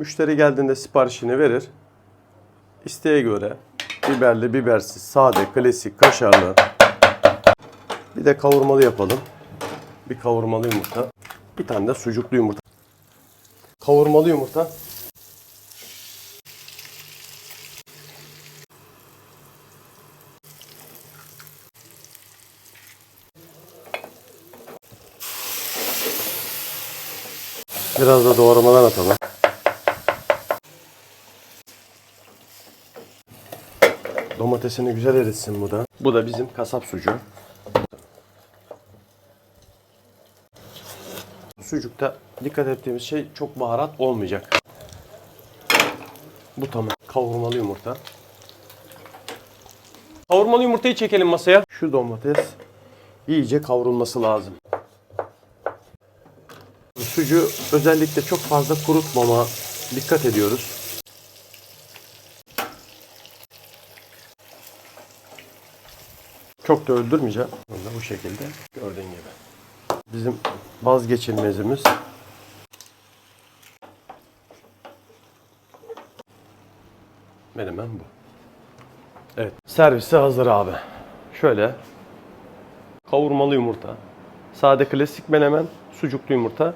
Müşteri geldiğinde siparişini verir. İsteğe göre biberli, bibersiz, sade, klasik, kaşarlı. Bir de kavurmalı yapalım. Bir kavurmalı yumurta. Bir tane de sucuklu yumurta. Kavurmalı yumurta. Biraz da doğramadan atalım. Domatesini güzel eritsin bu da. Bu da bizim kasap sucuğu. Sucukta dikkat ettiğimiz şey çok baharat olmayacak. Bu tamam. Kavurmalı yumurta. Kavurmalı yumurtayı çekelim masaya. Şu domates iyice kavrulması lazım. Sucuğu özellikle çok fazla kurutmama dikkat ediyoruz. Çok da öldürmeyeceğim. Bunu da bu şekilde gördüğün gibi. Bizim vazgeçilmezimiz menemen bu. Evet. Servisi hazır abi. Şöyle kavurmalı yumurta, sade klasik menemen, sucuklu yumurta,